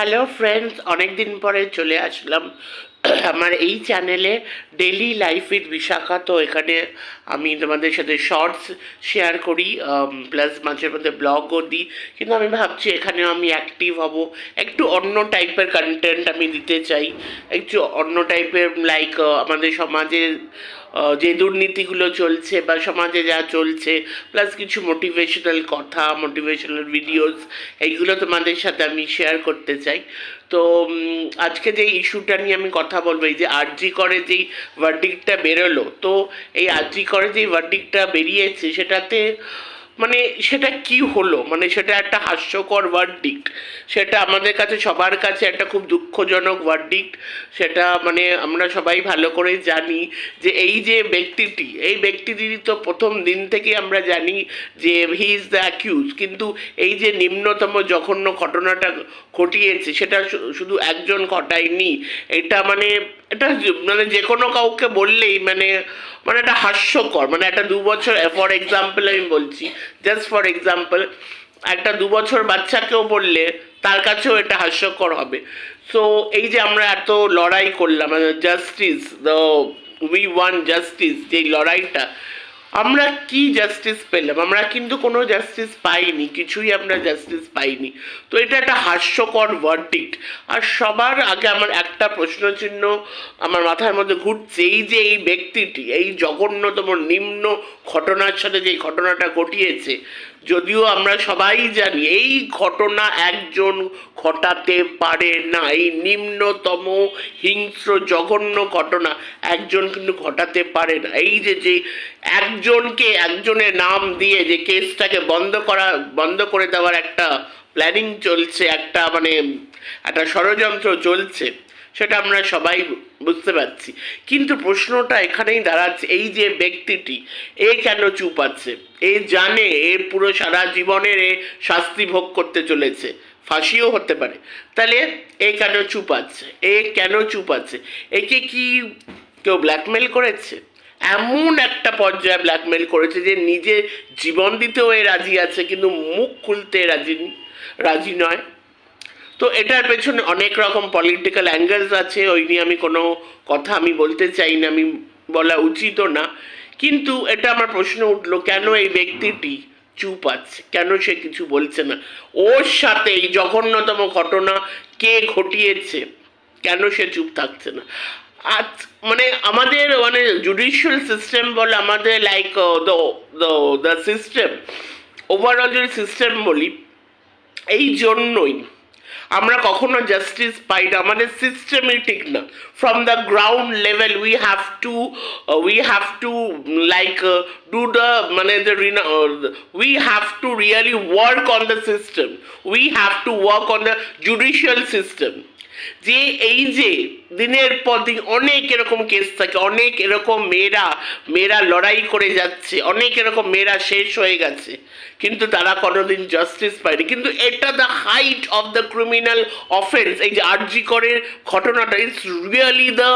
Hello friends অনেক দিন পরে চলে আসলাম। আমার এই চ্যানেলে ডেলি লাইফ উইথ বিশাখা তো এখানে আমি তোমাদের সাথে শর্টস শেয়ার করি প্লাস মাঝে মধ্যে ব্লগও দিই। কিন্তু আমি ভাবছি এখানেও আমি অ্যাক্টিভ হব। একটু অন্য টাইপের কন্টেন্ট আমি দিতে চাই। একটু অন্য টাইপের লাইক আমাদের সমাজে আহ, যে দুর্নীতিগুলো চলছে বা সমাজে যা চলছে প্লাস কিছু মোটিভেশনাল কথা মোটিভেশনাল ভিডিওস এইগুলো তোমাদের সাথে আমি শেয়ার করতে চাই। তো আজকে যে ইস্যুটা নিয়ে আমি কথা বলব, এই যে আরজি করে যেই ভার্ডিকটা বেরোলো, তো এই আরজি করে যেই ভার্ডিকটা বেরিয়েছে, সেটাতে মানে সেটা কি হলো? মানে সেটা একটা হাস্যকর ভার্ডিক্ট সেটা আমাদের কাছে, সবার কাছে একটা খুব দুঃখজনক ভার্ডিক্ট সেটা মানে আমরা সবাই ভালো করে জানি যে এই যে ব্যক্তিটি, এই ব্যক্তিটি তো প্রথম দিন থেকে আমরা জানি যে হি ইজ দ্য অ্যাকিউজ কিন্তু এই যে নিম্নতম জঘন্য ঘটনাটা ঘটিয়েছে, সেটা শুধু একজন ঘটায়নি। এটা মানে এটা মানে যে কোনো কাউকে বললেই মানে মানে একটা হাস্যকর। মানে একটা দু বছর ফর এক্সাম্পল আমি বলছি। জাস্ট ফর এক্সাম্পল একটা দু বছর বাচ্চাকেও বললে তার কাছেও এটা হাস্যকর হবে। সো এই যে আমরা এত লড়াই করলাম justice the we want justice যে লড়াইটা আমরা কি জাস্টিস পেলাম? আমরা কিন্তু কোনো জাস্টিস পাইনি, কিছুই আমরা জাস্টিস পাইনি। তো এটা একটা হাস্যকর ভার্ডিক্ট আর সবার আগে আমার একটা প্রশ্ন চিহ্ন আমার মাথার মধ্যে ঘুরছে, এই যে এই ব্যক্তিটি, এই জঘন্যতম নিম্ন ঘটনার সাথে যে ঘটনাটা ঘটিয়েছে, যদিও আমরা সবাই জানি এই ঘটনা একজন ঘটাতে পারে না। এই নিম্নতম হিংস্র, জঘন্য ঘটনা একজন কিন্তু ঘটাতে পারে না। এই যে যে একজনকে, একজনের নাম দিয়ে যে কেসটাকে বন্ধ করা, বন্ধ করে দেওয়ার একটা প্ল্যানিং চলছে, একটা মানে একটা ষড়যন্ত্র চলছে, সেটা আমরা সবাই বুঝতে পারছি। কিন্তু প্রশ্নটা এখানেই দাঁড়াচ্ছে, এই যে ব্যক্তিটি, এ কেন চুপ আছে? এ জানে, এ পুরো সারা জীবনের এ শাস্তি ভোগ করতে চলেছে, ফাঁসিও হতে পারে। তাহলে এ কেন চুপ আছে? এ কেন চুপ আছে? একে কি কেউ ব্ল্যাকমেল করেছে? এমন একটা পর্যায়ে ব্ল্যাকমেল করেছে যে নিজে জীবন দিতেও এ রাজি আছে, কিন্তু মুখ খুলতে রাজি রাজি নয়। তো এটার পেছনে অনেক রকম পলিটিক্যাল অ্যাঙ্গেলস আছে, ওই নিয়ে আমি কোনো কথা আমি বলতে চাই না, আমি বলা উচিতও না। কিন্তু এটা আমার প্রশ্ন উঠল, কেন এই ব্যক্তিটি চুপ আছে? কেন সে কিছু বলছে না? ওর সাথে এই জঘন্যতম ঘটনা কে ঘটিয়েছে? কেন সে চুপ থাকছে না? আজ মানে আমাদের মানে জুডিশিয়াল সিস্টেম বলে আমাদের like the the system overall যদি সিস্টেম বলি, এই জন্যই আমরা কখনো জাস্টিস পাই না, আমাদের সিস্টেমই ঠিক না। From the ground level we have to we have to like do the মানে the we have to really work on the system we have to work on the judicial system যে এই যে দিনের পর দিন অনেক এরকম কেস থাকে, অনেক এরকম মেয়েরা মেয়েরা লড়াই করে যাচ্ছে, অনেক এরকম মেয়েরা শেষ হয়ে গেছে। কিন্তু তারা কোনোদিন জাস্টিস পায়নি। কিন্তু এটা the height of the criminal offence এই যে আরজি করের ঘটনাটা is really the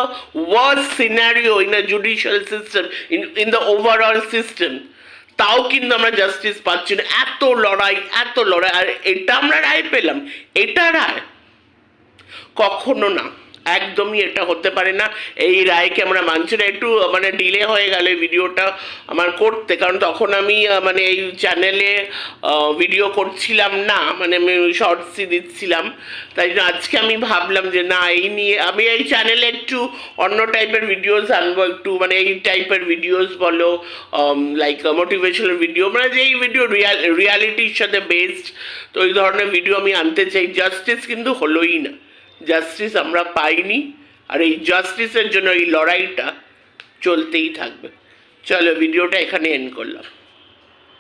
worse scenario in the judicial system in in the overall system তাও কিন্তু আমরা জাস্টিস পাচ্ছি না। এত লড়াই এত লড়াই, আর এটা আমরা রায় পেলাম। এটা রায় কখনো না। একদমই এটা হতে পারে না। এই রায়কে আমরা মানছি না। একটু মানে ডিলে হয়ে গেল ভিডিওটা আমার করতে। কারণ তখন আমি মানে এই চ্যানেলে ভিডিও করছিলাম না। মানে আমি শর্টসই দিচ্ছিলাম। তাই জন্য আজকে আমি ভাবলাম যে না, এই নিয়ে আমি এই চ্যানেলে একটু অন্য টাইপের ভিডিওস আনব। একটু মানে এই টাইপের ভিডিওস বলো লাইক মোটিভেশনাল ভিডিও মানে যেই ভিডিও রিয়াল রিয়ালিটির সাথে বেসড তো এই ধরনের ভিডিও আমি আনতে চাই। জাস্টিস কিন্তু হলোই না। জাস্টিস আমরা পাইনি, আর এই জাস্টিসের জন্য এই লড়াইটা চলতেই থাকবে। চলো ভিডিওটা এখানে এন্ড করলাম।